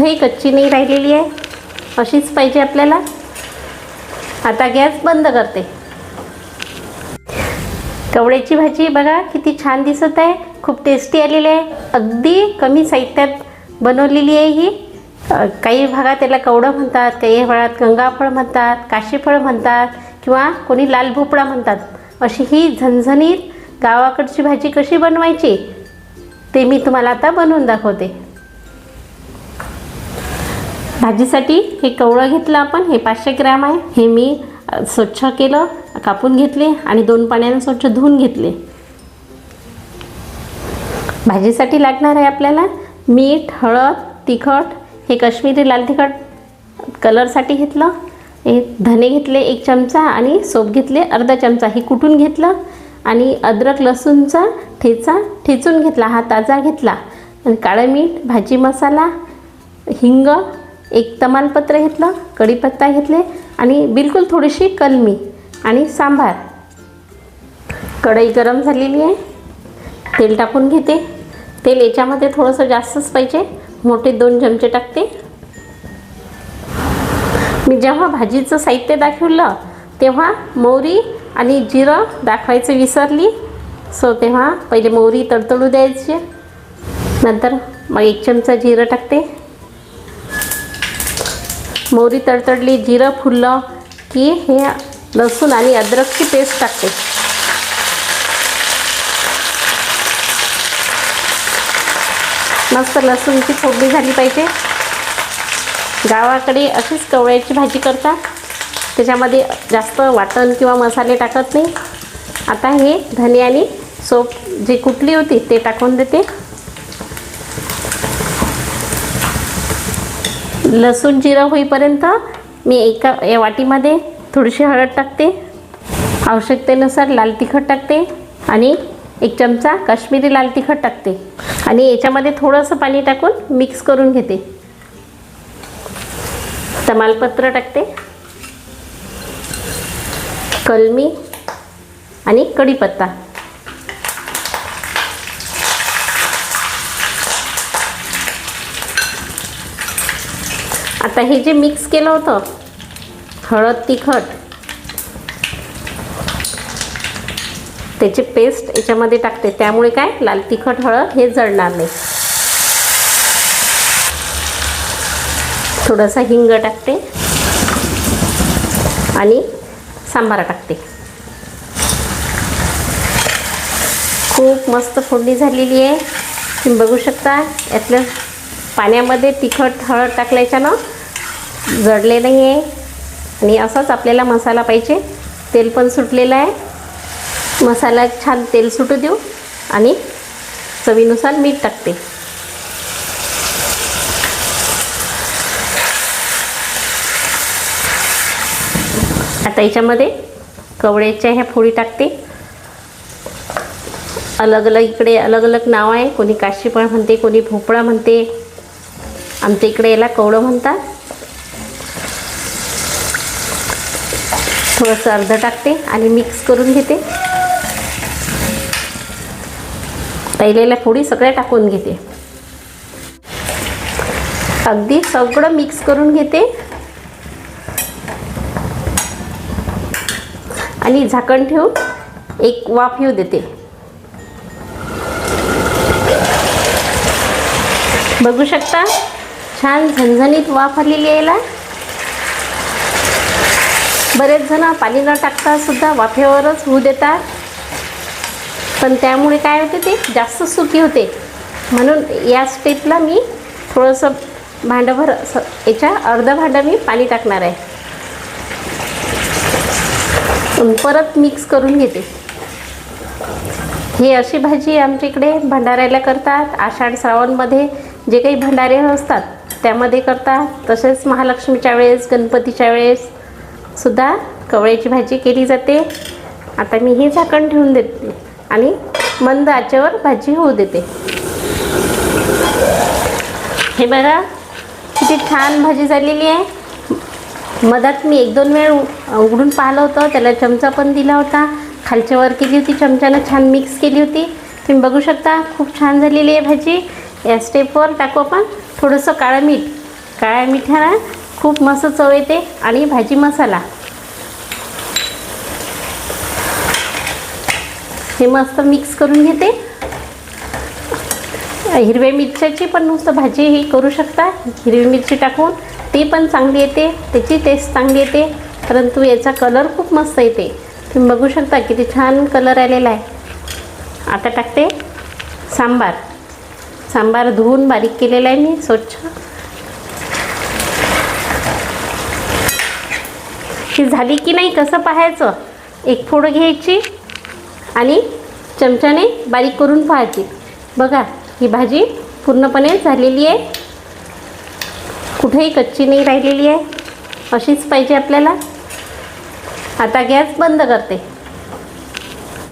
कुठेही कच्ची नाही राहिलेली आहे. अशीच पाहिजे आपल्याला. आता गॅस बंद करते. कवड्याची भाजी बघा किती छान दिसत आहे. खूप टेस्टी आलेली आहे. अगदी कमी साहित्यात बनवलेली आहे ही. काही भागात त्याला कवडं म्हणतात काही भागात गंगाफळ म्हणतात काशीफळ म्हणतात किंवा कोणी लाल भोपळा म्हणतात. अशी ही झणझणीत गावाकडची भाजी कशी बनवायची ते मी तुम्हाला आता बनवून दाखवते. भाजीसाठी हे कवळं घेतलं आपण हे पाचशे ग्रॅम आहे. हे मी स्वच्छ केलं कापून घेतले आणि दोन पाण्याने स्वच्छ धुवून घेतले. भाजीसाठी लागणार आहे आपल्याला मीठ हळद तिखट हे काश्मीरी लाल तिखट कलरसाठी घेतलं. हे धने घेतले एक चमचा आणि सोप घेतले अर्धा चमचा. हे कुटून घेतलं? आणि अद्रक लसूणचा ठेचा ठेचून घेतला. हा ताजा घेतला. आणि काळं मीठ भाजी मसाला हिंग एक तमालपत्र घेतलं कढीपत्ता घेतले आणि बिलकुल थोडीशी कलमी आणि सांबार. कढई गरम झालेली आहे. तेल टाकून घेते. तेल याच्यामध्ये थोडंसं जास्तच पाहिजे. मोठे दोन चमचे टाकते. मी जेव्हा भाजीचं साहित्य दाखवलं तेव्हा मोहरी आणि जिरं दाखवायचं विसरली. सो तेव्हा पहिले मोहरी तडतडू द्यायची. नंतर मग एक चमचा जिरं टाकते. मोहरी तडतडली जिरं फुललं की हे लसूण आणि अद्रकची पेस्ट टाकते. मस्त लसूणची फोडणी झाली पाहिजे. गावाकडे अशीच कवळ्याची भाजी करतात. त्याच्यामध्ये जास्त वाटण किंवा मसाले टाकत नाही. आता हे धने आणि सोप जी कुटली होती ते टाकून देते. लसूण जिरं होईपर्यंत मी एका या वाटीमध्ये थोडीशी हळद टाकते. आवश्यकतेनुसार लाल तिखट टाकते आणि एक चमचा काश्मीरी लाल तिखट टाकते. आणि याच्यामध्ये थोडंसं पाणी टाकून मिक्स करून घेते. तमालपत्र टाकते. कलमी आणि कढीपत्ता. आता हे जे मिक्स केलं होतं हळद तिखट त्याची पेस्ट याच्यामध्ये टाकते. त्यामुळे काय? लाल तिखट हळद हे जळणार नाही. थोडंसं हिंग टाकते आणि सांबार टाकते. खूप मस्त फोडणी झालेली आहे. तुम्ही बघू शकता यातलं पाण्यामध्ये तिखट हळद टाकल्याच्यानं जडले नाही आहे आणि असाच आपल्याला मसाला पाहिजे. तेल पण सुटलेलं आहे. मसाला छान तेल सुटू देऊ. आणि चवीनुसार मीठ टाकते. आता याच्यामध्ये कवळ्याच्या ह्या फोडी टाकते. अलग अलग इकडे अलग अलग नाव आहे. कोणी काशीफळ म्हणते कोणी भोपळा म्हणते. आमच्या इकडे याला कवळं म्हणतात. थोडंसं अर्ध टाकते आणि मिक्स करून घेते. पहिलेला फोडी सगळ्या टाकून घेते. अगदी सगळं मिक्स करून घेते. आणि झाकण ठेवून एक वाफ येऊ देते. बघू शकता? छान झणझणीत वाफ आलेली आहे बरेच जण पाणी न टाकता सुद्धा वाफेवरच होऊ देतात. पण त्यामुळे काय होते ते? जास्त सुकी होते. म्हणून या स्टेपला मी थोडंसं भांडंभर असं याच्या अर्धं भांडं मी पाणी टाकणार आहे. परत मिक्स करून घेते. ही अशी भाजी आमच्या इकडे भंडाऱ्याला करतात. आषाढ श्रावणमध्ये जे काही भंडारे असतात त्यामध्ये करतात तसेच महालक्ष्मीच्या वेळेस गणपतीच्या वेळेस सुद्धा कवळ्याची भाजी केली जाते. आता मी हे झाकण ठेवून देते आणि मंद आचेवर भाजी होऊ देते. हे बघा किती छान भाजी झालेली आहे. मधात मी एक दोन वेळ उ- उघडून पाहिलं होतं त्याला चमचा पण दिला होता. खालच्या वर केली होती चमच्यानं छान मिक्स केली होती. तुम्ही बघू शकता खूप छान झालेली आहे भाजी. या स्टेपवर टाकू आपण. थोडंसं काळं मीठ. काळ्या मिठाला खूप मस्त चव येते आणि भाजी मसाला. हे मस्त मिक्स करून घेते. हिरव्या मिरच्याची पण नुसतं भाजी ही करू शकता. हिरवी मिरची टाकून ती पण चांगली येते. त्याची टेस्ट चांगली येते. परंतु याचा कलर खूप मस्त येते. तुम्ही बघू शकता किती छान कलर आलेला आहे. आता टाकते. सांबार. सांबार धुवून बारीक केलेला आहे मी स्वच्छ. ही झाली की नाही कसं पाहायचं? एक फोड घ्यायची आणि चमच्याने बारीक करून पाहायची. बघा ही भाजी पूर्णपणे झालेली आहे. कुठेही कच्ची नाही राहिलेली आहे. अशीच पाहिजे आपल्याला. आता गॅस बंद करते.